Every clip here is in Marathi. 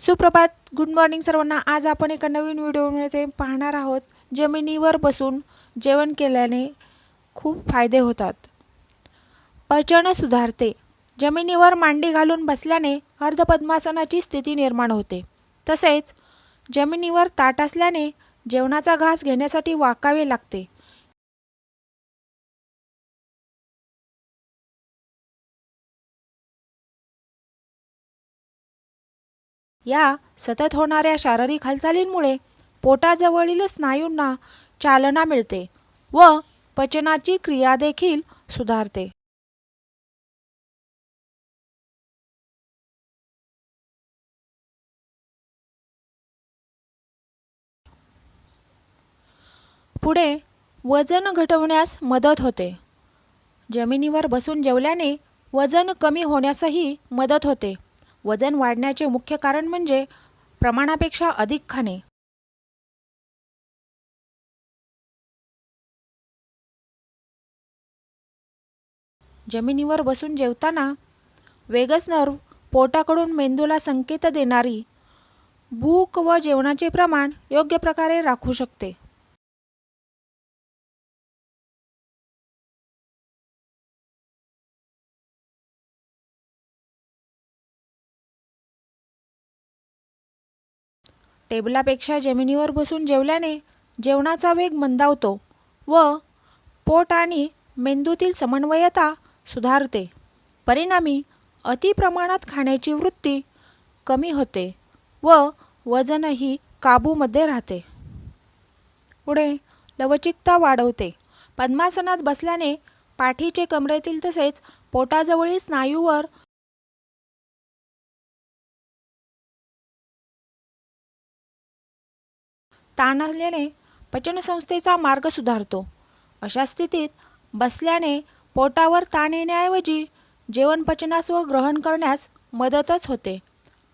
सुप्रभात. गुड मॉर्निंग सर्वांना. आज आपण एका नवीन व्हिडिओमध्ये पाहणार आहोत. जमिनीवर बसून जेवण केल्याने खूप फायदे होतात. पचन सुधारते. जमिनीवर मांडी घालून बसल्याने अर्धपद्मासनाची स्थिती निर्माण होते. तसेच जमिनीवर ताट असल्याने जेवणाचा घास घेण्यासाठी वाकावे लागते. या सतत होणाऱ्या शारीरिक हालचालींमुळे पोटाजवळील स्नायूंना चालना मिळते व पचनाची क्रिया देखील सुधारते. पुढे वजन घटवण्यास मदत होते. जमिनीवर बसून जेवल्याने वजन कमी होण्यासही मदत होते. वजन वाढण्याचे मुख्य कारण म्हणजे प्रमाणापेक्षा अधिक खाणे. जमिनीवर बसून जेवताना वेगस नर्व पोटाकडून मेंदूला संकेत देणारी भूक व जेवणाचे प्रमाण योग्य प्रकारे राखू शकते. टेबलापेक्षा जमिनीवर बसून जेवल्याने जेवणाचा वेग मंदावतो व पोट आणि मेंदूतील समन्वयता सुधारते. परिणामी अतिप्रमाणात खाण्याची वृत्ती कमी होते व वजनही काबूमध्ये राहते. पुढे लवचिकता वाढवते. पद्मासनात बसल्याने पाठीचे कमरेतील तसेच पोटाजवळील स्नायूवर ताण असल्याने पचनसंस्थेचा मार्ग सुधारतो. अशा स्थितीत बसल्याने पोटावर ताण येण्याऐवजी जेवण पचनास व ग्रहण करण्यास मदतच होते.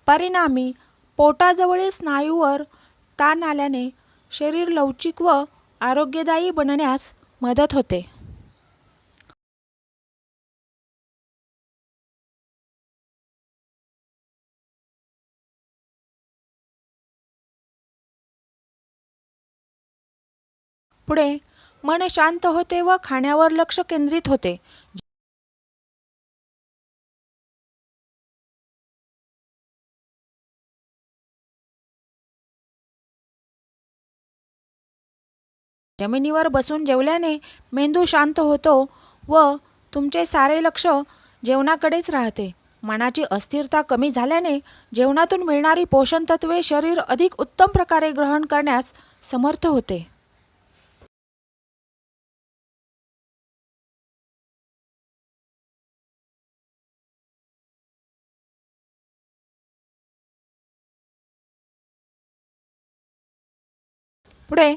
परिणामी पोटाजवळील स्नायूवर ताण आल्याने शरीर लवचिक व आरोग्यदायी बनण्यास मदत होते. पुढे मन शांत होते व खाण्यावर लक्ष केंद्रित होते. जमिनीवर बसून जेवल्याने मेंदू शांत होतो व तुमचे सारे लक्ष जेवणाकडेच राहते. मनाची अस्थिरता कमी झाल्याने जेवणातून मिळणारी पोषणतत्वे शरीर अधिक उत्तम प्रकारे ग्रहण करण्यास समर्थ होते. पुढे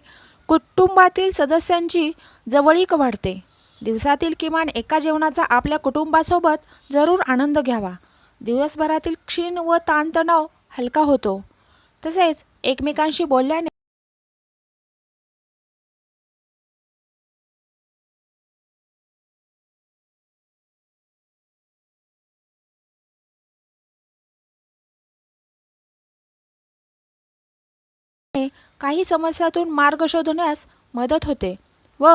कुटुंबातील सदस्यांची जवळीक वाढते. दिवसातील किमान एका जेवणाचा आपल्या कुटुंबासोबत जरूर आनंद घ्यावा. दिवसभरातील क्षीण व ताणतणाव हलका होतो. तसेच एकमेकांशी बोलल्याने काही समस्यातून मार्ग शोधण्यास मदत होते व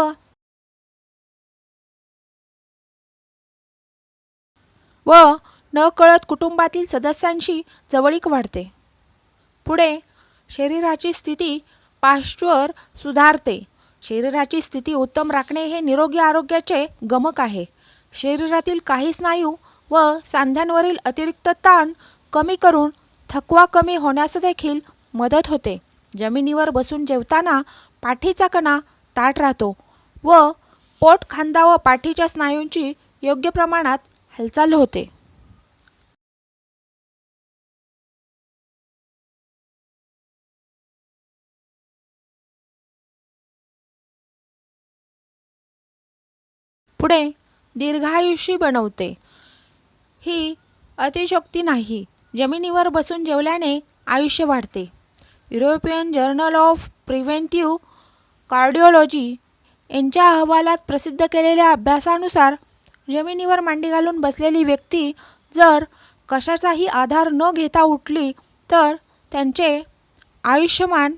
व नकळत कुटुंबातील सदस्यांशी जवळीक वाढते. पुढे शरीराची स्थिती पाश्चर सुधारते. शरीराची स्थिती उत्तम राखणे हे निरोगी आरोग्याचे गमक आहे. शरीरातील काही स्नायू व सांध्यांवरील अतिरिक्त ताण कमी करून थकवा कमी होण्यास देखील मदत होते. जमिनीवर बसून जेवताना पाठीचा कणा ताठ राहतो व पोट खांदा व पाठीच्या स्नायूंची योग्य प्रमाणात हालचाल होते. पुढे दीर्घायुषी बनवते. ही अतिशोक्ती नाही. जमिनीवर बसून जेवल्याने आयुष्य वाढते. European journal of preventive cardiology यांच्या अहवालात प्रसिद्ध केलेल्या अभ्यासानुसार जमिनीवर मांडी घालून बसलेली व्यक्ती जर कशाचाही आधार न घेता उठली तर त्यांचे आयुष्यमान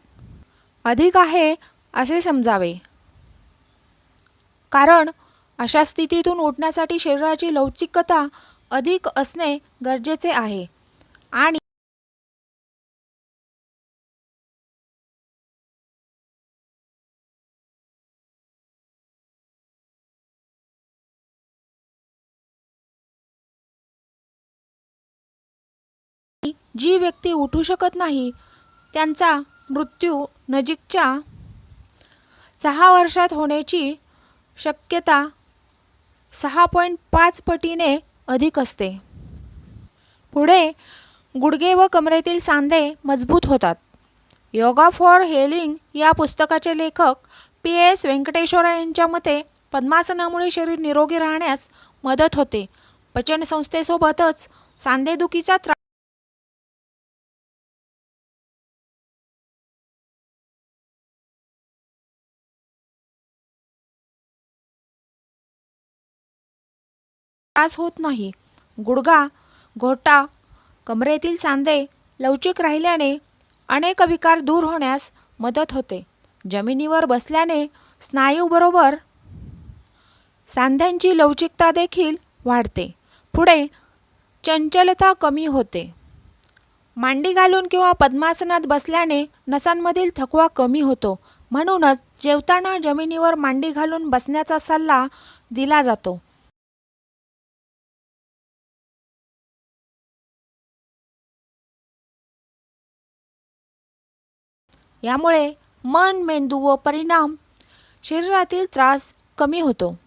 अधिक आहे असे समजावे. कारण अशा स्थितीतून उठण्यासाठी शरीराची लवचिकता अधिक असणे गरजेचे आहे आणि जी व्यक्ती उठू शकत नाही त्यांचा मृत्यू नजीकच्या सहा वर्षात होण्याची शक्यता सहा पॉईंट पाच पटीने अधिक असते. पुढे गुडघे व कमरेतील सांधे मजबूत होतात. योगा फॉर हेलिंग या पुस्तकाचे लेखक पी एस व्यंकटेश्वरा यांच्या मते पद्मासनामुळे शरीर निरोगी राहण्यास मदत होते. पचनसंस्थेसोबतच सांधेदुखीचा त्रास त्रास होत नाही. गुडघा घोटा कमरेतील सांधे लवचिक राहिल्याने अनेक विकार दूर होण्यास मदत होते. जमिनीवर बसल्याने स्नायूबरोबर सांध्यांची लवचिकता देखील वाढते. पुढे चंचलता कमी होते. मांडी घालून किंवा पद्मासनात बसल्याने नसांमधील थकवा कमी होतो. म्हणूनच जेवताना जमिनीवर मांडी घालून बसण्याचा सल्ला दिला जातो. यामुळे मन मेंदू व परिणाम शरीरातील त्रास कमी होतो.